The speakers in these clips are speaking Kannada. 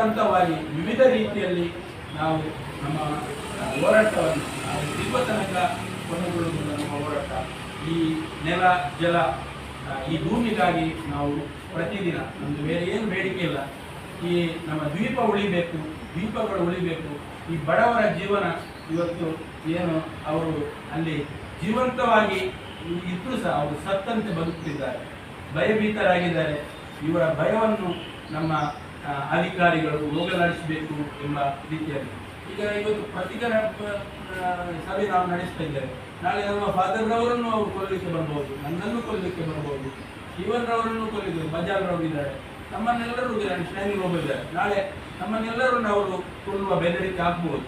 ಹಂತವಾಗಿ ವಿವಿಧ ರೀತಿಯಲ್ಲಿ ನಾವು ನಮ್ಮ ಹೋರಾಟವನ್ನು ನಾವು ಸಿಗುವ ತನಕ ಕೊನೆಗೊಳ್ಳುವುದು ನಮ್ಮ ಹೋರಾಟ. ಈ ನೆಲ, ಜಲ ಈ ಭೂಮಿಗಾಗಿ ನಾವು ಪ್ರತಿದಿನ ನಮ್ಮದು ಬೇರೆ ಏನು ಬೇಡಿಕೆ ಇಲ್ಲ. ಈ ನಮ್ಮ ದ್ವೀಪ ಉಳಿಬೇಕು, ದ್ವೀಪಗಳು ಉಳಿಬೇಕು. ಈ ಬಡವರ ಜೀವನ ಇವತ್ತು ಏನು ಅವರು ಅಲ್ಲಿ ಜೀವಂತವಾಗಿ ಇದ್ರೂ ಸಹ ಅವರು ಸತ್ತಂತೆ ಬದುಕುತ್ತಿದ್ದಾರೆ ಭಯಭೀತರಾಗಿದ್ದಾರೆ. ಇವರ ಭಯವನ್ನು ನಮ್ಮ ಅಧಿಕಾರಿಗಳು ಹೋಗಲಾಡಿಸಬೇಕು ಎಂಬ ರೀತಿಯಲ್ಲಿ. ಈಗ ಇವತ್ತು ಪ್ರತಿಗರ ಸಭೆ ನಾವು ನಡೆಸ್ತಾ ಇದ್ದೇವೆ. ನಾಳೆ ನಮ್ಮ ಫಾದರ್ರವರನ್ನು ಅವರು ಕೊಲ್ಲಲಿಕ್ಕೆ ಬರಬಹುದು ನನ್ನನ್ನು ಕೊಲ್ಲಲಿಕ್ಕೆ ಬರ್ಬೋದು ಶಿವನ್ರವರನ್ನು ಕೊಲ್ಲಿದ್ರು ಬಜಾರ್ರವರು ಇದ್ದಾರೆ. ನಮ್ಮನ್ನೆಲ್ಲರೂ ಶ್ರೇಣಿಗೆ ಹೋಗಿದ್ದಾರೆ ನಾಳೆ ನಮ್ಮನ್ನೆಲ್ಲರನ್ನು ಅವರು ಕೊಲ್ಲುವ ಬೆದರಿಕೆ ಆಗ್ಬಹುದು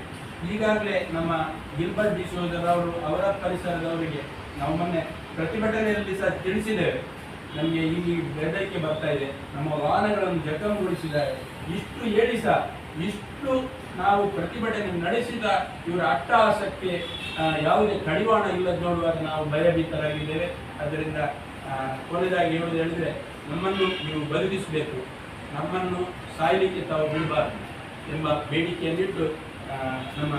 ಈಗಾಗಲೇ ನಮ್ಮ ಗಿಲ್ಬರ್ಟ್ ಡಿಸೋದರ್ ಅವರು ಅವರ ಪರಿಸರದವರಿಗೆ ನಾವು ಮೊನ್ನೆ ಪ್ರತಿಭಟನೆಯಲ್ಲಿ ಸಹ ತಿಳಿಸಿದ್ದೇವೆ. ನಮಗೆ ಇಲ್ಲಿ ಬೆದರಿಕೆ ಬರ್ತಾ ಇದೆ. ನಮ್ಮ ವಾಹನಗಳನ್ನು ಜಖಂಗೊಳಿಸಿದ್ದಾರೆ ಇಷ್ಟು ಹೇಳಿ ಸಹ ಇಷ್ಟು ನಾವು ಪ್ರತಿಭಟನೆ ನಡೆಸಿದ ಇವರ ಅಟ್ಟಹಾಸಕ್ಕೆ ಯಾವುದೇ ಕಡಿವಾಣ ಇಲ್ಲದ ನೋಡುವಾಗ ನಾವು ಭಯಭೀತರಾಗಿದ್ದೇವೆ. ಅದರಿಂದ ಕೊನೆಯದಾಗಿ ಹೇಳುವುದು ಹೇಳಿದ್ರೆ, ನಮ್ಮನ್ನು ನೀವು ಬದುಕಿಸಬೇಕು. ನಮ್ಮನ್ನು ಸಾಯಲಿಕ್ಕೆ ತಾವು ಬಿಡಬಾರ್ದು ಎಂಬ ಬೇಡಿಕೆಯಲ್ಲಿಟ್ಟು ನಮ್ಮ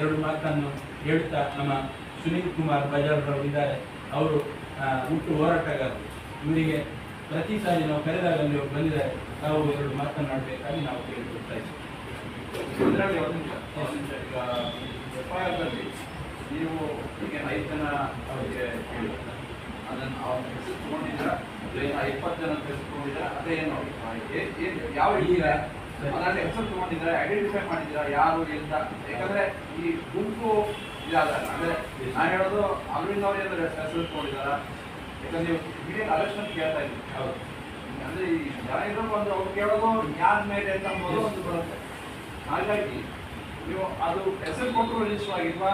ಎರಡು ಮಾತನ್ನು ಹೇಳುತ್ತಾ ನಮ್ಮ ಸುನೀಲ್ ಕುಮಾರ್ ಬಜಾರ್ರವರು ಇದ್ದಾರೆ ಅವರು ಹುಟ್ಟು ಹೋರಾಟಗಾರರು. ಇವರಿಗೆ ಪ್ರತಿ ಸಾರಿ ನಾವು ಕರೆದಾಗ ನೀವು ಬಂದಿದ್ದಾರೆ ತಾವು ಎರಡು ಮಾತನಾಡಬೇಕಾಗಿ ನಾವು ಕೇಳಿಕೊಳ್ತಾ ಇದ್ದೀವಿ. ದಲ್ಲಿ ನೀವು ಈಗ ಐದು ಜನ ಅವರಿಗೆ ಕೇಳಿ ಅದನ್ನು ಅವ್ರನ್ನ ಹೆಸರು ತಗೊಂಡಿದ್ದೀರಾ ಇಲ್ಲ ಇಪ್ಪತ್ತು ಜನ ಹೆಸರು ತಗೊಂಡಿದ್ದೀರಾ ಅದೇ ಏನು ಏ- ಯಾವ ಈಗ ಅದರಲ್ಲಿ ಹೆಸರು ತಗೊಂಡಿದ್ದಾರೆ ಐಡೆಂಟಿಫೈ ಮಾಡಿದ್ದೀರಾ ಯಾರು ಎಂತ? ಯಾಕಂದ್ರೆ ಈ ಗುಂಪು ಇದಾದ. ಅಂದ್ರೆ ನಾನು ಹೇಳೋದು ಅವರಿಂದ ಅವ್ರು ಏನಾದ್ರು ಹೆಸರು ತಗೊಂಡಿದ್ದಾರಾ ಯಾಕಂದ್ರೆ ನೀವು ಅರೆಸ್ಟ್ ಅಂತ ಕೇಳ್ತಾ ಇದ್ದೀವಿ ಹೌದು. ಅಂದ್ರೆ ಈ ಜನ ಅಂದ್ರೆ ಅವ್ರು ಕೇಳೋದು ಯಾರ ಮೇಲೆ ಅಂತ ಅಂಬೋದು ಒಂದು ಬರುತ್ತೆ. ಹಾಗಾಗಿ ನೀವು ಅದು ಹೆಸರು ಕೊಟ್ಟು ರಿಜಿಸ್ಟರ್ ಆಗಿಲ್ವಾ?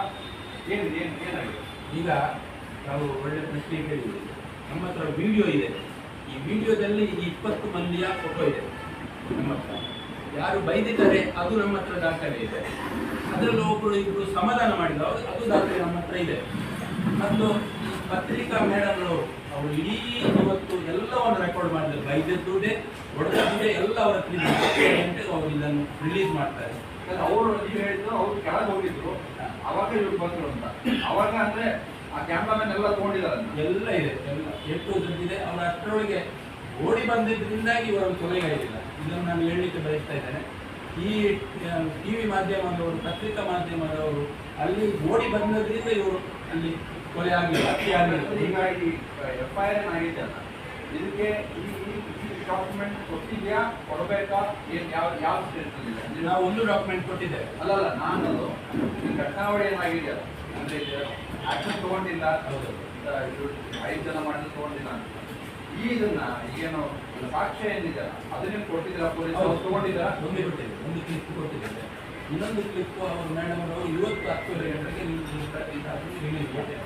ಏನು ಏನು ಏನಾಗಿದೆ? ಈಗ ನಾವು ಒಳ್ಳೆ ಪ್ರಶ್ನೆ ಕೇಳಿದ್ದೀವಿ. ನಮ್ಮ ಹತ್ರ ವಿಡಿಯೋ ಇದೆ. ಈ ವಿಡಿಯೋದಲ್ಲಿ ಈ ಇಪ್ಪತ್ತು ಮಂದಿಯ ಫೋಟೋ ಇದೆ. ನಮ್ಮ ಹತ್ರ. ಯಾರು ಬೈದಿದ್ದಾರೆ ಅದು ನಮ್ಮ ಹತ್ರ ದಾಖಲೆ ಇದೆ. ಅದರಲ್ಲಿ ಒಬ್ಬರು ಇಬ್ಬರು ಸಮಾಧಾನ ಮಾಡಿದ್ರು. ಅದು ದಾಖಲೆ ನಮ್ಮ ಹತ್ರ ಇದೆ. ಮತ್ತು ಪತ್ರಿಕಾ ಮೇಡಮ್ಗಳು ಅವರು ಇಡೀ ಇವತ್ತು ಎಲ್ಲವನ್ನು ರೆಕಾರ್ಡ್ ಮಾಡಿದ್ರು. ಬೈದದ್ದು ಇದೆ ಎಲ್ಲ ಅವರ ಹತ್ರ ಅವರು ಇದನ್ನು ರಿಲೀಸ್ ಮಾಡ್ತಾರೆ. ಅವರು ನೀವು ಹೇಳಿದ್ರು ಅವರು ಕೆಳಗೆ ಹೋಗಿದ್ರು. ಅವಾಗ ಇವ್ರು ಬಂದ್ರು ಅಂತ. ಅವಾಗ ಅಂದ್ರೆ ಆ ಕ್ಯಾಮ್ರಾಮನ್ ಎಲ್ಲ ತಗೊಂಡಿದ್ದಾರೆ ಎಲ್ಲ ಇದೆ. ಎಲ್ಲ ಎಷ್ಟು ಇದೆ. ಅವರ ಅಷ್ಟರೊಳಗೆ ಓಡಿ ಬಂದಿದ್ದರಿಂದಾಗಿ ಇವರನ್ನು ಕೊಲೆಗಾಯಿಲ್ಲ ಇದನ್ನು ನಾನು ಹೇಳಲಿಕ್ಕೆ ಬಯಸ್ತಾ ಇದ್ದೇನೆ. ಈ ಟಿ ವಿ ಮಾಧ್ಯಮದವರು ಪತ್ರಿಕಾ ಮಾಧ್ಯಮದವರು ಅಲ್ಲಿ ನೋಡಿ ಬಂದದ್ರಿಂದ ಇವರು ಅಲ್ಲಿ ಕೊಲೆ ಆಗಲಿಲ್ಲ ಹತ್ಯೆ ಆಗಲಿಲ್ಲ ಹೀಗಾಗಿ ಎಫ್ ಐ ಆರ್ ಆಗಿದ್ದಲ್ಲ. ಇದಕ್ಕೆ ಈ ಡಾಕ್ಯುಮೆಂಟ್ ಕೊಟ್ಟಿದ್ಯಾ? ಕೊಡಬೇಕಾ? ಏನು ಯಾವ ಯಾವ ಸ್ಟೇಟ್ನಲ್ಲಿ ನಾವು ಒಂದು ಡಾಕ್ಯುಮೆಂಟ್ ಕೊಟ್ಟಿದ್ದೆ ಅಲ್ಲ ಅಲ್ಲ ನಾನು ಘಟನಾವಳಿ ಏನಾಗಿದೆಯಲ್ಲ ಅಂದರೆ ಆಕ್ಷನ್ ತೊಗೊಂಡಿಲ್ಲ. ಹೌದು. ಐದು ಜನ ಮಾಡಿದ್ರು ತಗೊಂಡಿಲ್ಲ ಅಂತ. ಇದನ್ನ ಏನು ಸಾಕ್ಷ್ಯ ಏನಿದೆ ಅದನ್ನೇ ಕೊಟ್ಟಿದ್ದೀರಾ ಪೊಲೀಸ್ ಅವ್ರು? ತಗೊಂಡಿದ್ದೀರಾ ಒಂದು ಕ್ಲಿಪ್ ಕೊಟ್ಟಿದ್ದೇವೆ ಇನ್ನೊಂದು ಕ್ಲಿಪ್ ಅವರು ಮೇಡಮ್ ಅವರು ಇವತ್ತು ಹತ್ತುವರೆ ಗಂಟೆಗೆ ರಿಲೀಸ್ ಮಾಡಿದ್ದೇವೆ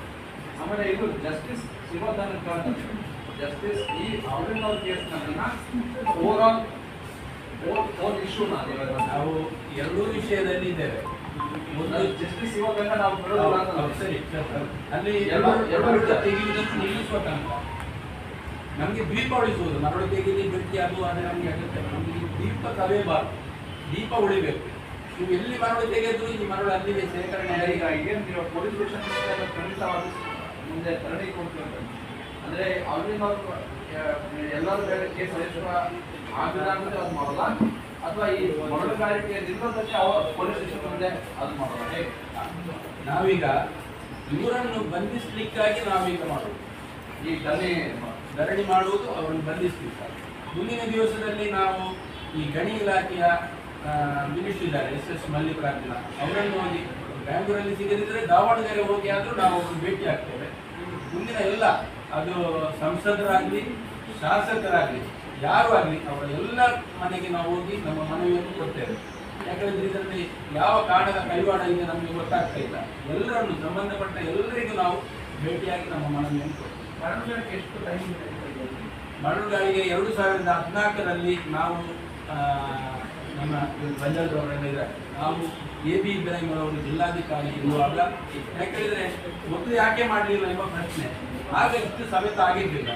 ಆಮೇಲೆ ಇದು ಜಸ್ಟಿಸ್ ಶಿವಧನ ಜಸ್ಟಿಸ್ ಈ ಅವ್ರನ್ನ ಅವ್ರ ಕೇಸ್ನ ಓವರ್ ಆಲ್ ಓನ್ ಇಶ್ಯೂನ ನಾವು ಎರಡೂ ವಿಷಯದಲ್ಲಿ ಇದ್ದೇವೆ. ಒಂದು ಜಸ್ಟಿಸ್ ಇವಾಗ ನಾವು ಸರಿ. ಅಲ್ಲಿ ಎಲ್ಲ ಎಲ್ಲ ಮರಳು ತೆಗೆಯುವುದನ್ನು ನಿಲ್ಲಿಸುವ ತನಕ ನಮಗೆ ದೀಪ ಉಳಿಸುವುದು. ಮರಳು ತೆಗೆದು ಬಿಡ್ತಿ ಅದು ಆದರೆ ನಮಗೆ ಅಗತ್ಯ ನಮಗೆ ದೀಪ ತವೇಬಾರ್ದು. ದೀಪ ಉಳಿಬೇಕು. ನೀವು ಎಲ್ಲಿ ಮರಳು ತೆಗೆದು ಈ ಮರಳು ಅಲ್ಲಿಗೆ ಶೇಖರಣೆ ಈಗ ಏನು ನೀವು ಪೊಲೀಸ್ ಸ್ಟೇಷನ್ ಖಂಡಿತವಾಗಿ ಮುಂದೆ ತರಡಿ ಕೊಡ್ತೀವಿ. ಅಂದರೆ ಅವರಿಂದ ಎಲ್ಲರೂ ಬೇರೆ ಕೇಸ್ ರಿಜಿಸ್ಟರ್ ಆಗಿಲ್ಲ ಅಂದರೆ ಅದು ಮಾಡಲ್ಲ. ಅಥವಾ ಈ ಮರಳುಗಾರಿಕೆ ನಿರ್ಬಂಧಕ್ಕೆ ಅವರ ಪೊಲೀಸ್ ಸ್ಟೇಷನ್ ಮುಂದೆ ಅದು ಮಾಡಲ್ಲ. ಹೇಗೆ? ನಾವೀಗ ಇವರನ್ನು ಬಂಧಿಸಲಿಕ್ಕಾಗಿ ನಾವೀಗ ಮಾಡೋದು ಈ ಧರಣಿ ಧರಣಿ ಮಾಡುವುದು ಅವರನ್ನು ಬಂಧಿಸಲಿಕ್ಕಾಗಿ ಮುಂದಿನ ದಿವಸದಲ್ಲಿ ನಾವು ಈ ಗಣಿ ಇಲಾಖೆಯ ಮಿನಿಸ್ಟರ್ ಇದ್ದಾರೆ, ಎಸ್ ಎಸ್ ಮಲ್ಲಿಕಾರ್ಜುನ. ಅವರನ್ನು ಹೋಗಿ ಬ್ಯಾಂಗ್ಳೂರಲ್ಲಿ ಸಿಗದಿದ್ದರೆ ದಾವಣಗೆರೆ ಹೋಗಿ ಆದರೂ ನಾವು ಅವ್ರನ್ನು ಭೇಟಿ ಆಗ್ತೇವೆ. ಮುಂದಿನ ಎಲ್ಲ, ಅದು ಸಂಸದರಾಗಲಿ, ಶಾಸಕರಾಗಲಿ, ಯಾರು ಆಗಲಿ, ಅವರ ಎಲ್ಲ ಮನೆಗೆ ನಾವು ಹೋಗಿ ನಮ್ಮ ಮನವಿಯನ್ನು ಕೊಡ್ತೇವೆ. ಯಾಕಂದ್ರೆ ಇದರಲ್ಲಿ ಯಾವ ಕಾರಣದ ಕೈವಾಡ ಇದೆ ನಮಗೆ ಗೊತ್ತಾಗ್ತಾ ಇಲ್ಲ. ಎಲ್ಲರನ್ನು, ಸಂಬಂಧಪಟ್ಟ ಎಲ್ಲರಿಗೂ ನಾವು ಭೇಟಿಯಾಗಿ ನಮ್ಮ ಮನವಿಯನ್ನು ಕೊಡ್ತೇವೆ. ಮರಳುಗಾಳಿಗೆ ಎರಡು ಸಾವಿರದ ಹದಿನಾಲ್ಕರಲ್ಲಿ ನಾವು ನಮ್ಮ ಬಂಜಾರದವರೆಲ್ಲ ಇದ್ದಾರೆ. ನಾವು ಎ ಬಿ ಇಬ್ರಾಹಿಂ ಅವರು ಜಿಲ್ಲಾಧಿಕಾರಿ ಇರುವಾಗ ಯಾಕೆಂದರೆ ಮೊದಲು ಯಾಕೆ ಮಾಡಲಿಲ್ಲ ಎಂಬ ಪ್ರಶ್ನೆ. ಆಗ ಇಷ್ಟು ಸಮೇತ ಆಗಿರಲಿಲ್ಲ.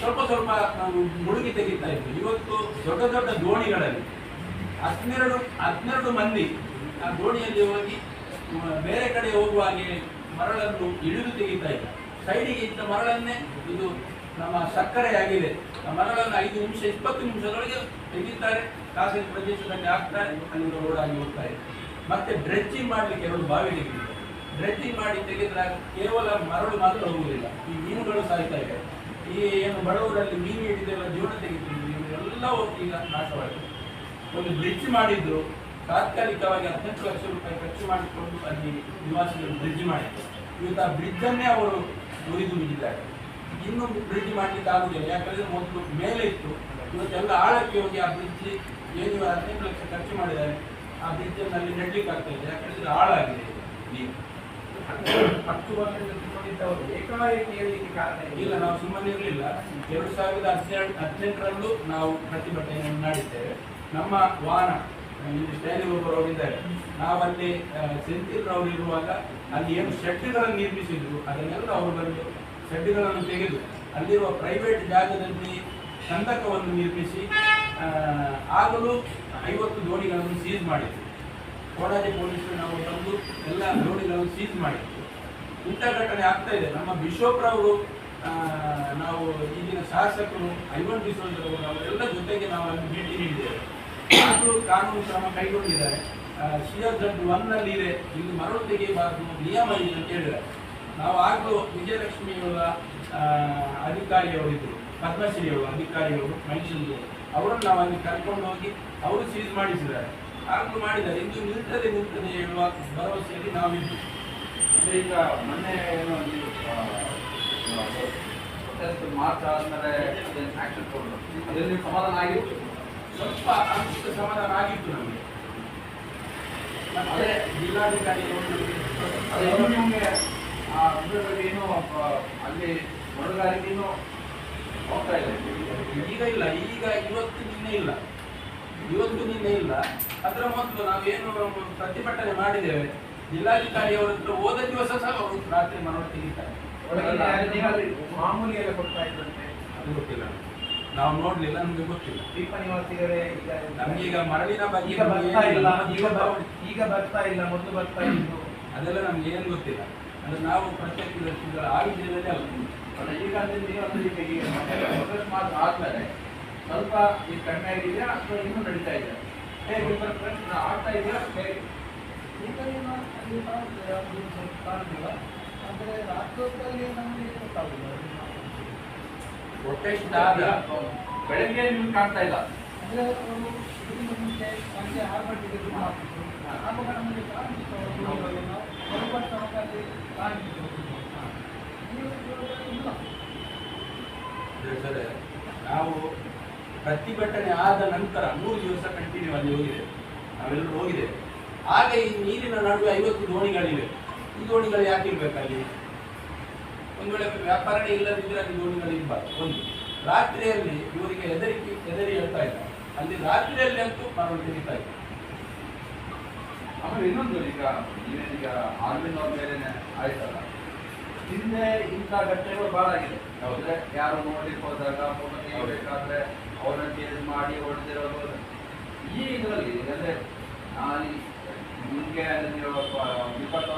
ಸ್ವಲ್ಪ ಸ್ವಲ್ಪ ನಾವು ಮುಳುಗಿ ತೆಗಿತಾ ಇದ್ವಿ. ಇವತ್ತು ದೊಡ್ಡ ದೊಡ್ಡ ದೋಣಿಗಳಲ್ಲಿ ಹನ್ನೆರಡು ಹನ್ನೆರಡು ಮಂದಿ ಆ ದೋಣಿಯಲ್ಲಿ ಹೋಗಿ, ಬೇರೆ ಕಡೆ ಹೋಗುವ ಹಾಗೆ ಮರಳನ್ನು ಇಳಿದು ತೆಗಿತಾ ಇಲ್ಲ ಸೈಡಿಗೆ ಇದ್ದ ಮರಳನ್ನೇ ಇದು ನಮ್ಮ ಸಕ್ಕರೆ ಆಗಿದೆ ಆ ಮರಳನ್ನು ಐದು ನಿಮಿಷ, ಇಪ್ಪತ್ತು ನಿಮಿಷದೊಳಗೆ ತೆಗಿತಾರೆ. ಖಾಸಗಿ ಪ್ರದೇಶದಲ್ಲಿ ಹಾಕ್ತಾರೆ, ಅಲ್ಲಿಂದ ರೋಡ್ ಆಗಿ ಹೋಗ್ತಾರೆ ಮತ್ತೆ ಡ್ರೆಜ್ಜಿಂಗ್ ಮಾಡಲಿಕ್ಕೆ ಎರಡು ಬಾವಿಗಳಿಗೆ ಡ್ರೆಜ್ಜಿಂಗ್ ಮಾಡಿ ತೆಗೆದಾಗ ಕೇವಲ ಮರಳು ಮಾತ್ರ ಹೋಗುವುದಿಲ್ಲ. ಈ ಮೀನುಗಳು ಸಾಯ್ತಾ ಇದೆ. ಈ ಏನು ಬಡವರಲ್ಲಿ ಮೀನು ಹಿಡಿದೆಲ್ಲ ಜೀವನ ತೆಗಿತಿದ್ರು ಎಲ್ಲ ಈಗ ನಾಶವಾಗಿದೆ. ಒಂದು ಬ್ರಿಡ್ಜ್ ಮಾಡಿದ್ರು, ತಾತ್ಕಾಲಿಕವಾಗಿ ಹದಿನೆಂಟು ಲಕ್ಷ ರೂಪಾಯಿ ಖರ್ಚು ಮಾಡಿಕೊಂಡು ಅಲ್ಲಿ ನಿವಾಸಿಗಳು ಬ್ರಿಡ್ಜ್ ಮಾಡಿದ್ರು. ಇವತ್ತು ಆ ಬ್ರಿಡ್ಜನ್ನೇ ಅವರು ಮುರಿದು ಬಿದ್ದಿದ್ದಾರೆ ಇನ್ನು ಬ್ರಿಡ್ಜ್ ಮಾಡಲಿಕ್ಕೆ ಆಗುದಿಲ್ಲ. ಯಾಕಂದ್ರೆ ಮೊದಲು ಮೇಲೆ ಇತ್ತು ಇವತ್ತೆಲ್ಲ ಆಳಕ್ಕೆ ಹೋಗಿ ಆ ಬ್ರಿಡ್ಜ್ ಏನು ಹದಿನೈದು ಹದಿನೆಂಟು ಲಕ್ಷ ಖರ್ಚು ಮಾಡಿದ್ದಾರೆ. ಆ ಬ್ರಿಡ್ಜ್ ಅನ್ನು ಅಲ್ಲಿ ನೆಡ್ಲಿಕ್ಕೆ ಆಗ್ತಾ ಇದೆ ಯಾಕಂದ್ರೆ ಆಳಾಗಿದೆ ನೀರು ಹತ್ತು ತಿಳ್ಕೊಂಡಿದ್ದವರು ಏಕಾಏಕಿ ಹೇಳಲಿಕ್ಕೆ ಕಾರಣ? ಇಲ್ಲ. ನಾವು ಸುಮ್ಮನೆ ಇರಲಿಲ್ಲ. ಎರಡು ಸಾವಿರದ ಹದಿನೆಂಟು ಹದಿನೆಂಟರಲ್ಲೂ ನಾವು ಪ್ರತಿಭಟನೆಯನ್ನು ಮಾಡಿದ್ದೇವೆ. ನಮ್ಮ ವಾಹನ ಇಲ್ಲಿ ಸ್ಟೈಲಿ ಒಬ್ಬರು ಇದ್ದಾರೆ ನಾವಲ್ಲಿ ಸೆಂಟಿಲ್ ಅವರು ಇರುವಾಗ ಅಲ್ಲಿ ಏನು ಶೆಡ್ಗಳನ್ನು ನಿರ್ಮಿಸಿದ್ರು, ಅದನ್ನೆಲ್ಲ ಅವರು ಬಂದು ಶೆಡ್ಗಳನ್ನು ತೆಗೆದು ಅಲ್ಲಿರುವ ಪ್ರೈವೇಟ್ ಜಾಗದಲ್ಲಿ ಕಂದಕವನ್ನು ನಿರ್ಮಿಸಿ ಆಗಲೂ ಐವತ್ತು ದೋಣಿಗಳನ್ನು ಸೀಸ್ ಮಾಡಿದ್ರು. ಕೋಡಾಜಿ ಪೊಲೀಸರು ನಾವು ತಂದು ಎಲ್ಲ ದೋಣಿಗಳನ್ನು ಸೀಸ್ ಮಾಡಿದ್ರು. ಇಂಥ ಘಟನೆ ಆಗ್ತಾ ಇದೆ. ನಮ್ಮ ಬಿಶೋಪ್ರವರು ಅವರು ನಾವು ಈಗಿನ ಶಾಸಕರು, ಐವನ್ ಡಿಸೋಜರವರು ಅವರೆಲ್ಲ ಜೊತೆಗೆ ನಾವು ಅಲ್ಲಿ ಭೇಟಿ ನೀಡಿದ್ದೇವೆ. ಕಾನೂನು ಕ್ರಮ ಕೈಗೊಂಡಿದ್ದಾರೆ. ಸಿಆರ್ ಜಡ್ ಒನ್ನಲ್ಲಿ ಇದೆ. ಇಲ್ಲಿ ಮರಳು ತೆಗೆಯಬಾರದು ನಿಯಮ ಇದೆ ಅಂತ ಹೇಳಿದ್ದಾರೆ. ನಾವು ಆಗಲೂ ವಿಜಯಲಕ್ಷ್ಮಿಯವರ ಅಧಿಕಾರಿಯವರಿದ್ದರು ಪದ್ಮಶ್ರೀಯವರು ಅಧಿಕಾರಿಗಳು ಮೈಸೂರು ಅವರನ್ನು ನಾವು ಅಲ್ಲಿ ಕರ್ಕೊಂಡು ಹೋಗಿ ಅವರು ಸೀಸ್ ಮಾಡಿಸಿದ್ದಾರೆ. ಆಗಲೂ ಮಾಡಿದ್ದಾರೆ. ಇದು ನಿಲ್ತದೆ ನಿಲ್ತದೆ ಹೇಳುವ ಭರವಸೆಯಲ್ಲಿ ನಾವಿದ್ದು ಅಂದರೆ ಈಗ ಮೊನ್ನೆ ಏನೋ ನೀವು ಮಾರ್ಚ್ ಆದಮೇಲೆ ತಗೊಂಡು ಅದರಲ್ಲಿ ಸಮಾಧಾನ ಆಗಿತ್ತು? ಸ್ವಲ್ಪ ಸಮಾಧಾನ ಆಗಿತ್ತು ನಮಗೆ. ಮತ್ತೆ ಜಿಲ್ಲಾಧಿಕಾರಿಗಳು ಆ ಇದರಲ್ಲಿ ಏನು ಆ, ಅಲ್ಲಿ ಮರುಗಾರಿಕೆನೂ ಹೋಗ್ತಾ ಇಲ್ಲ ಈಗ ಇಲ್ಲ ಈಗ ಇವತ್ತು ನಿನ್ನೆ ಇಲ್ಲ. ಇವತ್ತು ನಿನ್ನೆ ಇಲ್ಲ. ಅದರ ಮೊದಲು ನಾವೇನು ಪ್ರತಿಭಟನೆ ಮಾಡಿದ್ದೇವೆ ಜಿಲ್ಲಾಧಿಕಾರಿ ಅವರ ಹತ್ರ ಹೋದ ದಿವಸ ಸಹ ಅವರು ರಾತ್ರಿ ಯಾರಿಗಾದ್ರೂ ಮಾಮೂಲಿ ಎಲ್ಲ ಕೊಡ್ತಾ ಇದ್ದಂತೆ ಅದು ಗೊತ್ತಿಲ್ಲ. ನಾವು ನೋಡ್ಲಿಲ್ಲ ನಮ್ಗೆ ಗೊತ್ತಿಲ್ಲ. ದೀಪ ನಿವಾಸಿಗರೇ ಈಗ ನಮ್ಗೆ ಈಗ ಮರಳಿನ ಬಗ್ಗೆ ಈಗ ಬರ್ತಾ ಇಲ್ಲ ಈಗ ಈಗ ಬರ್ತಾ ಇಲ್ಲ ಮೊದಲು ಬರ್ತಾ ಇಲ್ಲ ಅದೆಲ್ಲ ನಮ್ಗೆ ಏನು ಗೊತ್ತಿಲ್ಲ. ಅಂದ್ರೆ ನಾವು ಪ್ರತ್ಯೇಕ ದರ್ಶನಗಳು ಅಲ್ಲ ಅಲ್ಲ. ಈಗ ಅಂದ್ರೆ ನೀವು ಅಂದ್ರೆ ಈಗ ಅಕಸ್ಮಾತ್ ಆದ್ಮೇಲೆ ಸ್ವಲ್ಪ ಈ ಕಡಿಮೆ ಆಗಿದೆಯಾ ಅಥವಾ ಇನ್ನೂ ನಡೀತಾ ಇದೆ ಹೇಗೆ ಆಗ್ತಾ ಇದೆಯಾ? ಹೇಗೆ? ಈಗ ಏನು ಅಲ್ಲಿ ಕಾಣ್ತದೆ, ಸ್ವಲ್ಪ ರಾತ್ರಿ ಹೊತ್ತಲ್ಲಿ ನಮ್ಗೆ ಗೊತ್ತಾಗುದಿಲ್ಲ. ಪ್ರೊಟೆಸ್ಟ್ ಆದ ಬೆಳಗ್ಗೆ ನಿಮ್ಗೆ ಕಾಣ್ತಾ ಇಲ್ಲ. ಸರ್ ನಾವು ಪ್ರತಿಭಟನೆ ಆದ ನಂತರ ಮೂರು ದಿವಸ ಕಂಟಿನ್ಯೂ ಅಲ್ಲಿ ಹೋಗಿದೆ. ನಾವೆಲ್ಲರೂ ಹೋಗಿದೆ ಆಗ ಈ ನೀರಿನ ನಡುವೆ ಐವತ್ತು ದೋಣಿಗಳಿವೆ. ಈ ದೋಣಿಗಳು ಯಾಕೆ ಅಲ್ಲಿ? ಒಂದು ವೇಳೆ ವ್ಯಾಪಾರನೇ ಇಲ್ಲದಿದ್ದರೆ ಅಲ್ಲಿ ದೋಣಿಗಳು ಇರಬಾರ್ದು ಒಂದು. ರಾತ್ರಿಯಲ್ಲಿ ಇವರಿಗೆ ಹೆದರಿಕೆ, ಹೆದರಿ ಹೇಳ್ತಾ ಇದ್ದ ಅಲ್ಲಿ ರಾತ್ರಿಯಲ್ಲಿ ಅಂತೂ ಮರಳು ತೆಗಿತಾ ಇನ್ನೊಂದು ಆಮೇಲೆ ಇನ್ನೊಂದು ಈಗ ನೀವೇನೀಗ ಆರ್ಮಿನ ಮೇಲೆನೆ ಆಯ್ತಲ್ಲ. ಹಿಂದೆ ಇಂಥ ಘಟನೆಗಳು ಭಾಳ ಆಗಿದೆ. ಹೌದ್ರೆ ಯಾರು ನೋಡ್ಲಿಕ್ಕೆ ಹೋದಾಗ ಬೇಕಾದ್ರೆ ಅವ್ರನ್ನ ಚೇಂಜ್ ಮಾಡಿ ಹೊಡೆದಿರೋದು ಈ ಇದರಲ್ಲಿ ಅಂದ್ರೆ ನಾನು ನಿಮಗೆ ನೀವು ವಿಪತ್ತು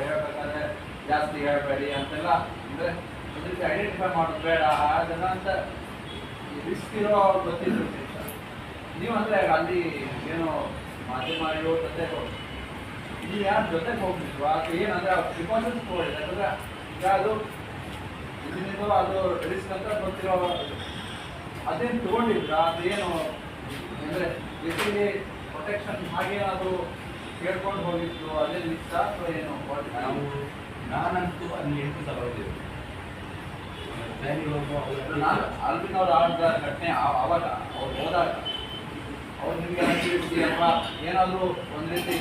ಹೇಳ್ಬೇಕಾದ್ರೆ ಜಾಸ್ತಿ ಹೇಳಬೇಡಿ ಅಂತೆಲ್ಲ ಅಂದ್ರೆ ಅದಕ್ಕೆ ಐಡೆಂಟಿಫೈ ಮಾಡೋದು ಬೇಡ ಅದನ್ನ ಅಂತ ರಿಸ್ಕ್ ಇರೋ ಗೊತ್ತಿದ್ರು ನೀವು ಅಂದ್ರೆ ಅಲ್ಲಿ ಏನು ಮಾಧ್ಯಮಗಳು ಜೊತೆ ನೀವು ಯಾರು ಜೊತೆಗೆ ಹೋಗ್ಬಿಟ್ಟು ಅದು ಏನಂದ್ರೆ ಪ್ರಿಕಾಷನ್ಸ್ ತಗೊಳ್ಳಿ, ಯಾಕಂದ್ರೆ ಈಗ ಅದು ಇದರಿಂದ ಅದು ರಿಸ್ಕ್ ಅಂತ ಗೊತ್ತಿರೋ ಅದೇನು ತಗೊಂಡಿದ್ರ? ಅದೇನು ಅಂದ್ರೆ ಬೇಸಿಗೆ ಪ್ರೊಟೆಕ್ಷನ್ ಹಾಗೆ ಅದು ಕೇಳ್ಕೊಂಡು ಹೋಗಿತ್ತು ಅದೇ ರಿಸ್ಕ್ ಅಥವಾ ಏನು? ನಾವು ನಾನಂತೂ ಅಲ್ಲಿ ಎಂಟು ಸಲ ನಾನು ಅಲ್ಬಿನವ್ರು ಆಡಿದ ಘಟನೆ ಅವಾಗ ಅವ್ರು ಹೋದಾಗ ಅವ್ರು ನಿಮಗೆ ಅಥವಾ ಏನಾದರೂ ಒಂದು ರೀತಿ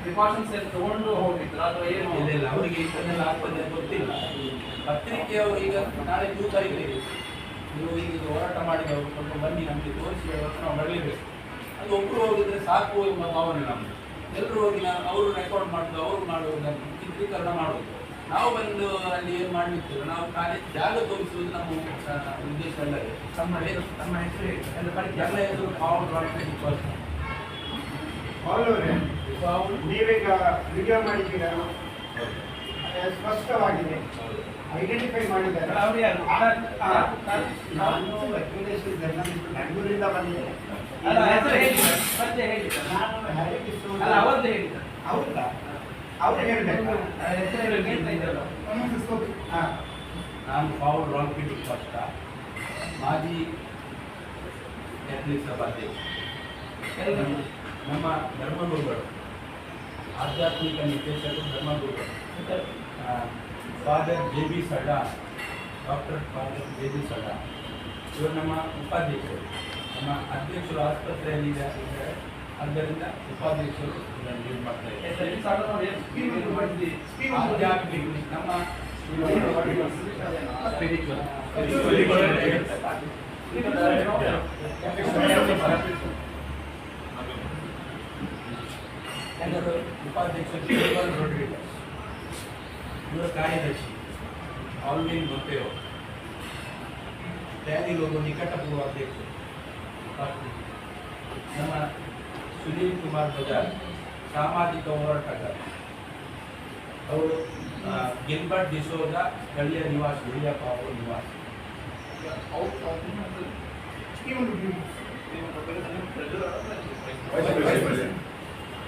ಪ್ರಿಕಾಷನ್ಸ್ ಏನು ತಗೊಂಡು ಹೋಗಿದ್ರು ಅಥವಾ ಏನು? ಇಲ್ಲ ಇಲ್ಲ ಅವರಿಗೆ ಇದನ್ನೆಲ್ಲ ಆಗ್ತದೆ ಗೊತ್ತಿಲ್ಲ. ಪತ್ರಿಕೆಯವರು ಈಗ ನಾಳೆ ಜೂನ್ ತಾರೀಕು ನೀವು ಈಗ ಹೋರಾಟ ಮಾಡಿ ಅವ್ರು ಸ್ವಲ್ಪ ಬನ್ನಿ ನಮಗೆ ತೋರಿಸಿ ಅವತ್ತು ನಾವು ಬರಲೇಬೇಕು. ಅದು ಒಬ್ಬರು ಹೋಗಿದ್ರೆ ಸಾಕು ಎಂಬ ಭಾವನೆ ನಮ್ಮದು ಎಲ್ಲರೂ ಹೋಗಿ ನಾನು ಅವರು ರೆಕಾರ್ಡ್ ಮಾಡೋದು ಅವರು ಮಾಡುವುದನ್ನು ಚಿತ್ರೀಕರಣ ಮಾಡೋದು ನಾವು ಬಂದು ಅಲ್ಲಿ ಏನು ಮಾಡಲಿಕ್ಕೆ ನಾವು ಖಾಲಿ ಜಾಗ ತೋರಿಸುವುದು ನಮ್ಮ ಉದ್ದೇಶ ಅಲ್ಲದೆ. ತಮ್ಮ ಏನು ತಮ್ಮ ಹೆಸರು ಹೇಳಿ. ಎಲ್ಲ ಹೆಸರು ಪರ್ಸೆಂಟ್ ಅವರೇ ನೀವೀಗ ವಿಡಿಯೋ ಮಾಡಿದ್ದೀರಾ? ಅದು ಸ್ಪಷ್ಟವಾಗಿದೆ. ಐಡೆಂಟಿಫೈ ಮಾಡಿದ್ದಾರೆ. ಅವ್ರು ಯಾರು? ನಾನು ವೆಂಕಟೇಶ್ವರ ಜರ್ನಲಿಸ್ಟ್ ಬೆಂಗಳೂರಿಂದ ಹೇಳಿ ನಾನು ಹೌದಾ? ಅವ್ರು ಹೇಳ್ಬೇಕಾ. ಹೆಸರು ಹೇಳಿ ಕೇಳ್ತಾ ಇದ್ದಲ್ಲ ಹಾ. ನಾನು ಪೌಲ್ ರಾಲ್ಪಿಡಿ ಪಷ್ಟ ಮಾಜಿ ಎಥ್ನಿಕ್ ಸಭಾಧ್ಯಕ್ಷ. ಎಲ್ಲ ನಮ್ಮ ಧರ್ಮಗುರುಗಳು. ಆಧ್ಯಾತ್ಮಿಕ ನಿರ್ದೇಶಕರು ಧರ್ಮಗುರುಗಳು. Father J B Sadda doctor father J B Sadda ಇವರು ನಮ್ಮ ಉಪಾಧ್ಯಕ್ಷರು. ನಮ್ಮ ಅಧ್ಯಕ್ಷರು ಆಸ್ಪತ್ರೆಯಲ್ಲಿ ಇದ್ದಾರೆ ಆದ್ದರಿಂದ ಉಪಾಧ್ಯಕ್ಷರು ಇದನ್ನು ಲೀಡ್ ಮಾಡ್ತಾ ಇದ್ದಾರೆ ಹೆಸರು ಸಾಧಾರಣ ಏನು ಸ್ಕೀಮ್ ಇದು ಮಾಡಿದ್ವಿ ಸ್ಕೀಮ್ ಆಧ್ಯಾತ್ಮಿಕ ನಮ್ಮ ಸ್ಪಿರಿಚುವಲ್ ಎಲ್ಲರೂ ಉಪಾಧ್ಯಕ್ಷರು ಗ್ಲೋಬಲ್ ರೋಟರಿ ಇವರ ಕಾರ್ಯದರ್ಶಿ ಆಲ್ವಿನ್ ಗೊತ್ತೇವೋ ತಯಾರಿ ಲೋಗೋ ನಿಕಟಪೂರ್ವ ಅಧ್ಯಕ್ಷರು ನಮ್ಮ ಸುನೀಲ್ ಕುಮಾರ್ ಬಜಾರ್ ಸಾಮಾಜಿಕ ಹೋರಾಟಗಾರ ಅವರು ಗಿಲ್ಬರ್ಟ್ ಡಿಸೋದ ಸ್ಥಳೀಯ ನಿವಾಸಿ ಹಿರಿಯಪ್ಪ ಅವರು ನಿವಾಸಿ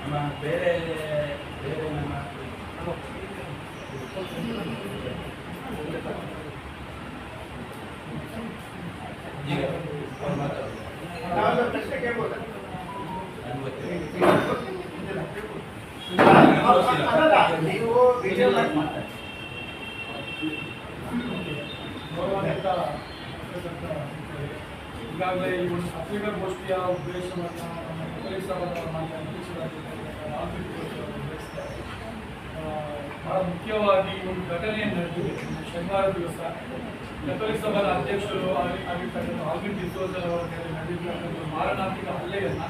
ನಮ್ಮ ಬೇರೆ ಬೇರೆ ನಮ್ಮ ಈಗ ಅವ್ರು ಮಾತಾಡೋದು ನಾನು ಪ್ರಶ್ನೆ ಕೇಳ್ಬೋದಾ ನನ್ಗೆ ಗೊತ್ತಿಲ್ಲ. ಅಲ್ಲ ನೀವು ವಿಡಿಯೋ ಮಾಡಿ ಮಾತಾಡಿ ಗೌರವಾನ್ವಿತ ಈಗಾಗಲೇ ಈ ಒಂದು ಪತ್ರಿಕಾಗೋಷ್ಠಿಯ ಉದ್ದೇಶವನ್ನು ಪೊಲೀಸ್ ಆ, ಬಹಳ ಮುಖ್ಯವಾಗಿ ಒಂದು ಘಟನೆ ನಡೆದಿದೆ. ಶನಿವಾರ ದಿವಸ. ಕಥೋಲಿಕ್ ಸಭಾದ ಅಧ್ಯಕ್ಷರು ಆಗಿ- ಆಗಿರ್ತಕ್ಕಂಥ ಆಲ್ವಿನ್ ಡಿಸೋಜರ್ ಅವರ ಮೇಲೆ ಮಾರಣಾಂತಿಕ ಹಲ್ಲೆಯನ್ನು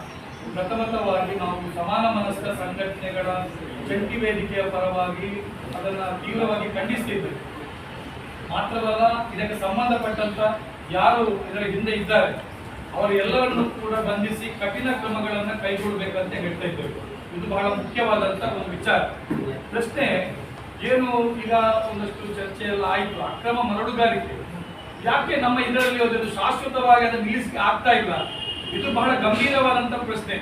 ಪ್ರಥಮತವಾಗಿ ನಾವು ಸಮಾನ ಮನಸ್ಕ ಸಂಘಟನೆಗಳ ಜಂಟಿ ವೇದಿಕೆಯ ಪರವಾಗಿ ಅದನ್ನ ತೀವ್ರವಾಗಿ ಖಂಡಿಸ್ತಿದ್ದೇವೆ. ಮಾತ್ರವಲ್ಲ ಇದಕ್ಕೆ ಸಂಬಂಧಪಟ್ಟಂತ ಯಾರು ಇದರ ಹಿಂದೆ ಇದ್ದಾರೆ? ಅವರು ಎಲ್ಲರನ್ನೂ ಕೂಡ ಬಂಧಿಸಿ ಕಠಿಣ ಕ್ರಮಗಳನ್ನು ಕೈಗೊಳ್ಳಬೇಕಂತ ಹೇಳ್ತಾ ಇದ್ದೇವೆ. ಇದು ಬಹಳ ಮುಖ್ಯವಾದಂತ ಒಂದು ವಿಚಾರ. ಪ್ರಶ್ನೆ, ಏನು ಈಗ ಒಂದಷ್ಟು ಚರ್ಚೆ ಎಲ್ಲ ಆಯಿತು. ಅಕ್ರಮ ಮರಳುಗಾರಿಕೆ. ಯಾಕೆ ನಮ್ಮ ಇದರಲ್ಲಿ ಅದನ್ನು ಶಾಶ್ವತವಾಗಿ ಅದನ್ನು ನಿಲ್ಲಿಸಲಿಕ್ಕೆ ಆಗ್ತಾ ಇಲ್ಲ? ಇದು ಬಹಳ ಗಂಭೀರವಾದಂತ ಪ್ರಶ್ನೆ.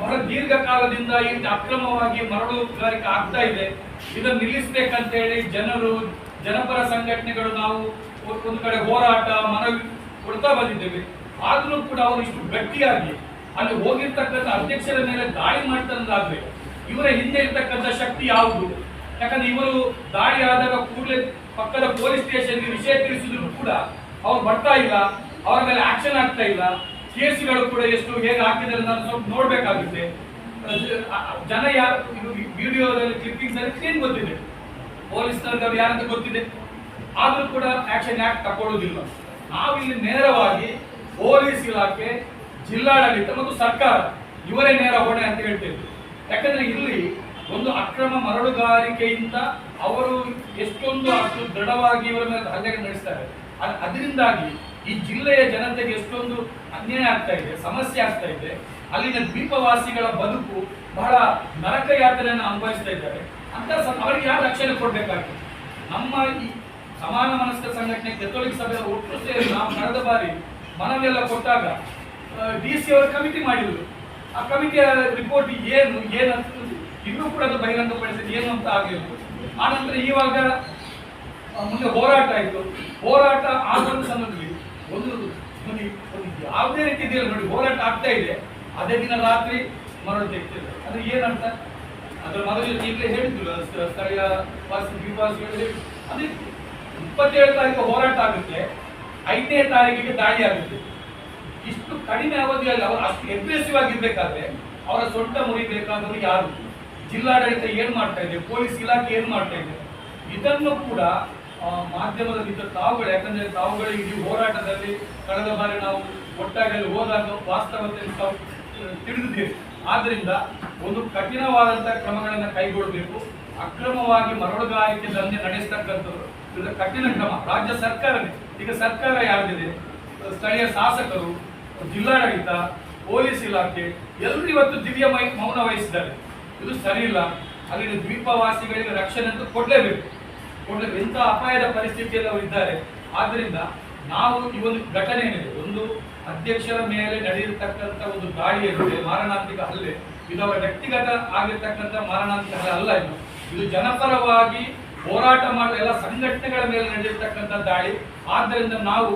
ಬಹಳ ದೀರ್ಘಕಾಲದಿಂದ ಈ ಅಕ್ರಮವಾಗಿ ಮರಳುಗಾರಿಕೆ ಆಗ್ತಾ ಇದೆ. ಇದನ್ನು ನಿಲ್ಲಿಸಬೇಕಂತ ಹೇಳಿ ಜನರು, ಜನಪರ ಸಂಘಟನೆಗಳು ನಾವು ಒಂದು ಕಡೆ ಹೋರಾಟ, ಮನವಿ ಕೊಡ್ತಾ ಬಂದಿದ್ದೇವೆ. ಆದ್ರೂ ಕೂಡ ಅವರು ಇಷ್ಟು ಗಟ್ಟಿಯಾಗಿ ಅಲ್ಲಿ ಹೋಗಿರ್ತಕ್ಕಂಥ ಅಧ್ಯಕ್ಷರ ಮೇಲೆ ದಾಳಿ ಮಾಡ್ತಾರೆ ಇವರ ಹಿಂದೆ ಇರ್ತಕ್ಕಂಥ ಶಕ್ತಿ ಯಾವುದು? ಯಾಕಂದ್ರೆ ಇವರು ದಾಳಿ ಆದಾಗ ಕೂಡಲೇ ಪಕ್ಕದ ಪೊಲೀಸ್ ಸ್ಟೇಷನ್ಗೆ ವಿಷಯ ತಿಳಿಸಿದ್ರು ಕೂಡ ಅವ್ರು ಬರ್ತಾ ಇಲ್ಲ, ಅವರ ಮೇಲೆ ಆಕ್ಷನ್ ಆಗ್ತಾ ಇಲ್ಲ. ಕೇಸ್ಗಳು ಕೂಡ ಎಷ್ಟು ಹೇಗೆ ಹಾಕಿದ್ದಾರೆ ನಾನು ಸ್ವಲ್ಪ ನೋಡ್ಬೇಕಾಗುತ್ತೆ. ಜನ ಯಾರು? ವಿಡಿಯೋದಲ್ಲಿ ಕ್ಲಿಪ್ಪಿಂಗ್ಸ್ ಅಲ್ಲಿ ಕ್ಲೀನ್ ಗೊತ್ತಿದೆ. ಪೊಲೀಸ್ನವ್ರಿಗೆ ಅವ್ರು ಯಾರಂತ ಗೊತ್ತಿದೆ. ಆದ್ರೂ ಕೂಡ ಆಕ್ಷನ್ ಯಾಕೆ ತಗೊಳ್ಳೋದಿಲ್ಲ ನಾವಿಲ್ಲಿ ನೇರವಾಗಿ ಪೊಲೀಸ್ ಇಲಾಖೆ, ಜಿಲ್ಲಾಡಳಿತ ಮತ್ತು ಸರ್ಕಾರ ಇವರೇ ನೇರ ಹೊಣೆ ಅಂತ ಹೇಳ್ತೇವೆ. ಯಾಕಂದ್ರೆ ಇಲ್ಲಿ ಒಂದು ಅಕ್ರಮ ಮರಳುಗಾರಿಕೆಯಿಂದ ಅವರು ಎಷ್ಟೊಂದು ಅಷ್ಟು ದೃಢವಾಗಿ ಇವರ ಮೇಲೆ ಹಲ್ಲೆ ನಡೆಸ್ತಾರೆ. ಅದ್- ಅದರಿಂದಾಗಿ ಈ ಜಿಲ್ಲೆಯ ಜನತೆಗೆ ಎಷ್ಟೊಂದು ಅನ್ಯಾಯ ಆಗ್ತಾ ಇದೆ, ಸಮಸ್ಯೆ ಆಗ್ತಾ ಇದೆ. ಅಲ್ಲಿನ ದ್ವೀಪವಾಸಿಗಳ ಬದುಕು ಬಹಳ ನರಕ ಯಾತ್ರೆಯನ್ನು ಅನುಭವಿಸ್ತಾ ಇದ್ದಾರೆ. ಅಂತ ಅವರಿಗೆ ಯಾರು ರಕ್ಷಣೆ ಕೊಡಬೇಕಾಗ್ತದೆ? ನಮ್ಮ ಈ ಸಮಾನ ಮನಸ್ಕ ಸಂಘಟನೆ ಕೆಥೋಲಿಕ್ ಸಭೆಯ ಒಟ್ಟು ಸೇರಿ ನಾವು ಕಳೆದ ಬಾರಿ ಮನವಿಯೆಲ್ಲ ಕೊಟ್ಟಾಗ ಡಿ ಸಿ ಅವರು ಕಮಿಟಿ ಮಾಡಿದ್ರು. ಆ ಕಮಿಟಿಯ ರಿಪೋರ್ಟ್ ಏನು, ಏನಂತ ಇನ್ನೂ ಕೂಡ ಅದು ಬಹಿರಂಗಪಡಿಸಿದ ಏನು ಅಂತ ಆಗಲಿಲ್ಲ. ಆ ನಂತರ ಇವಾಗ ಮುಂದೆ ಹೋರಾಟ ಆಯಿತು. ಹೋರಾಟ ಆಗುವ ಸಂದರ್ಭದಲ್ಲಿ ಒಂದು ಒಂದು ಯಾವುದೇ ರೀತಿಯಲ್ಲಿ ನೋಡಿ, ಹೋರಾಟ ಆಗ್ತಾ ಇದೆ. ಅದೇ ದಿನ ರಾತ್ರಿ ಮರಳು ತೆಗ್ತಿದೆ ಅಂದ್ರೆ ಏನಂತ ಅದರ ಮೊದಲು ಈಗಲೇ ಹೇಳಿದ್ರು ಸ್ಥಳೀಯ ವಾಸಿ, ದ್ವೀಪವಾಸಿಗಳು ಹೇಳಿದ್ರು. ಅದೇ ಇಪ್ಪತ್ತೇಳು ತಾರೀಕು ಹೋರಾಟ ಆಗುತ್ತೆ. ಐದನೇ ತಾರೀಕಿಗೆ ದಾಳಿ ಆಗುತ್ತೆ. ಇಷ್ಟು ಕಡಿಮೆ ಅವಧಿಯಲ್ಲಿ ಅವರು ಅಷ್ಟು ಎಗ್ರೆಸಿವ್ ಆಗಿರ್ಬೇಕಾದ್ರೆ ಅವರ ಸೊಂಟ ಮುರಿಬೇಕಾದವರು ಯಾರು? ಜಿಲ್ಲಾಡಳಿತ ಏನ್ ಮಾಡ್ತಾ ಇದೆ? ಪೊಲೀಸ್ ಇಲಾಖೆ ಏನು ಮಾಡ್ತಾ ಇದೆ? ಇದನ್ನು ಕೂಡ ಮಾಧ್ಯಮದಲ್ಲಿ ತಾವುಗಳು, ಯಾಕಂದ್ರೆ ತಾವುಗಳು ಇಡೀ ಹೋರಾಟದಲ್ಲಿ ಕಳೆದ ಬಾರಿ ನಾವು ಒಟ್ಟಾಗಿ ಹೋದಾಗ ವಾಸ್ತವದಲ್ಲಿ ತಾವು ತಿಳಿದಿದ್ದೀರಿ. ಆದ್ರಿಂದ ಒಂದು ಕಠಿಣವಾದಂತಹ ಕ್ರಮಗಳನ್ನು ಕೈಗೊಳ್ಳಬೇಕು. ಅಕ್ರಮವಾಗಿ ಮರಳುಗಾರಿಕೆ ದಂಧೆ ನಡೆಸ್ತಕ್ಕಂಥದ್ದು ಕಠಿಣ ಕ್ರಮ. ರಾಜ್ಯ ಸರ್ಕಾರನೇ. ಈಗ ಸರ್ಕಾರ ಯಾರಿದೆ ಸ್ಥಳೀಯ ಶಾಸಕರು, ಜಿಲ್ಲಾಡಳಿತ, ಪೊಲೀಸ್ ಇಲಾಖೆ ಎಲ್ಲರೂ ಇವತ್ತು ದಿವ್ಯ ಮೌನ ವಹಿಸಿದ್ದಾರೆ. ಇದು ಸರಿ ಇಲ್ಲ. ಅಲ್ಲಿನ ದ್ವೀಪವಾಸಿಗಳಿಗೆ ರಕ್ಷಣೆ ಅಂತ ಕೊಡಲೇಬೇಕು. ಕೊಡಲೇ ಎಂಥ ಅಪಾಯದ ಪರಿಸ್ಥಿತಿಯಲ್ಲಿ ಅವರು ಇದ್ದಾರೆ. ಆದ್ದರಿಂದ ನಾವು ಈ ಒಂದು ಘಟನೆ ಏನಿದೆ? ಒಂದು ಅಧ್ಯಕ್ಷರ ಮೇಲೆ ನಡೆಯತಕ್ಕಂಥ ಒಂದು ದಾಳಿ ಏನಿದೆ? ಮಾರಣಾಂತಿಕ ಹಲ್ಲೆ. ಇದು ಅವರ ವ್ಯಕ್ತಿಗತ ಆಗಿರ್ತಕ್ಕಂಥ ಮಾರಣಾಂತಿಕ ಹಲ್ಲೆ ಅಲ್ಲ ಇದು. ಇದು ಜನಪರವಾಗಿ ಹೋರಾಟ ಮಾಡುವ ಎಲ್ಲ ಸಂಘಟನೆಗಳ ಮೇಲೆ ನಡೆದಿರ್ತಕ್ಕಂಥ ದಾಳಿ. ಆದ್ದರಿಂದ ನಾವು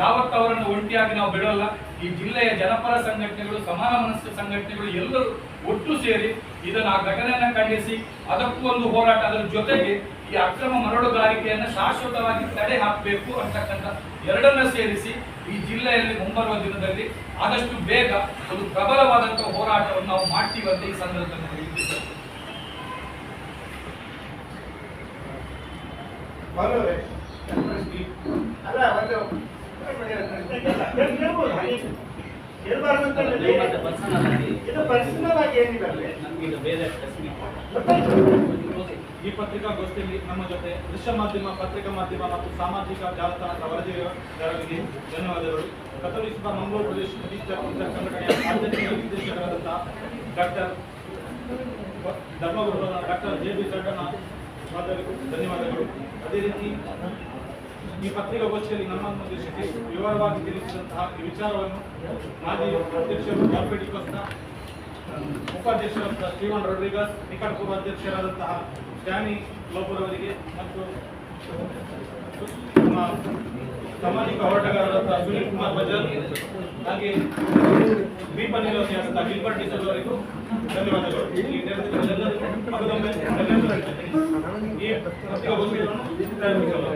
ಯಾವತ್ತು ಅವರನ್ನು ಒಂಟಿಯಾಗಿ ನಾವು ಬಿಡೋಲ್ಲ. ಈ ಜಿಲ್ಲೆಯ ಜನಪರ ಸಂಘಟನೆಗಳು, ಸಮಾನ ಮನಸ್ಸು ಸಂಘಟನೆಗಳು ಎಲ್ಲರೂ ಒಟ್ಟು ಸೇರಿ ಇದನ್ನು ಆ ಘಟನೆಯನ್ನು ಖಂಡಿಸಿ, ಅದಕ್ಕೂ ಒಂದು ಹೋರಾಟ, ಅದರ ಜೊತೆಗೆ ಈ ಅಕ್ರಮ ಮರಳುಗಾರಿಕೆಯನ್ನು ಶಾಶ್ವತವಾಗಿ ತಡೆ ಹಾಕಬೇಕು ಅಂತಕ್ಕಂಥ ಎರಡನ್ನ ಸೇರಿಸಿ ಈ ಜಿಲ್ಲೆಯಲ್ಲಿ ಮುಂಬರುವ ದಿನದಲ್ಲಿ ಆದಷ್ಟು ಬೇಗ ಒಂದು ಪ್ರಬಲವಾದಂತಹ ಹೋರಾಟವನ್ನು ನಾವು ಮಾಡ್ತೀವಂತ ಈ ಸಂದರ್ಭದಲ್ಲಿ ಬರೋರೆ ಅಲ್ಲ ಒಂದು ಕೇಳ್ಬೋದು ಹಾಗೆ ಕೇಳ್ಬಾರ್ದು ಅಂತ ಹೇಳಿದ್ರೆ ಇದು ಪರ್ಸನಲ್ ಆಗಿ ಏನಿಲ್ಲ ಈ ಪತ್ರಿಕಾಗೋಷ್ಠಿಯಲ್ಲಿ ನಮ್ಮ ಜೊತೆ ದೃಶ್ಯ ಮಾಧ್ಯಮ ಪತ್ರಿಕಾ ಮಾಧ್ಯಮ ಮತ್ತು ಸಾಮಾಜಿಕ ಜಾಲತಾಣದ ವರದಿಗಾರರಿಗೆ ಧನ್ಯವಾದಗಳು. ಕಥೋಲಿಕ ಮಂಗಳೂರು ಪ್ರದೇಶ ಸಂಘಟನೆಯ ನಿರ್ದೇಶಕರಾದಂತಹ ಡಾಕ್ಟರ್ ಧರ್ಮಗುರು ಡಾಕ್ಟರ್ ಜೆ ಬಿ ಸಡ್ಡನ ಧನ್ಯವಾದಗಳು. ಅದೇ ರೀತಿ ಈ ಪತ್ರಿಕಾಗೋಷ್ಠಿಯಲ್ಲಿ ನಮ್ಮ ಉದ್ದೇಶಿಸಿ ವಿವರವಾಗಿ ತಿಳಿಸಿದಂತಹ ಈ ವಿಚಾರವನ್ನು ಮಾಜಿ ಅಧ್ಯಕ್ಷರು ಜಾಲ್ಪೇಟಿ ಕೋಸ್ನ ಉಪಾಧ್ಯಕ್ಷರಾದ ಶ್ರೀವನ್ ರೊಡ್ರಿಗಸ್ ನಿಕಟಪೂರ್ವ ಅಧ್ಯಕ್ಷರಾದಂತಹ ಸ್ಟ್ಯಾನಿ ಲೋಪುರ್ ಅವರಿಗೆ ಮತ್ತು ನಮ್ಮ ಸಾಮಾಜಿಕ ಹೋರಾಟಗಾರರಾದ ಸುನೀಲ್ ಕುಮಾರ್ ಬಜಾರ್ ಹಾಗೆ ದೀಪ ನಿವಾಸಿಯಾದಂತಹ ಗಿಲ್ಬರ್ಟ್ ಡಿಸಲ್ ಅವರಿಗೂ ಧನ್ಯವಾದಗಳು ಈ ನೆರೆದಿದ್ದರೆಲ್ಲರಿಗೂ ಮಗದೊಮ್ಮೆ ಧನ್ಯವಾದಗಳು ಹೇಳ್ತೇನೆ. ಈ ಪತ್ರಿಕಾಗೋಷ್ಠಿಯನ್ನು ಪ್ರಾರಂಭಿಸಲು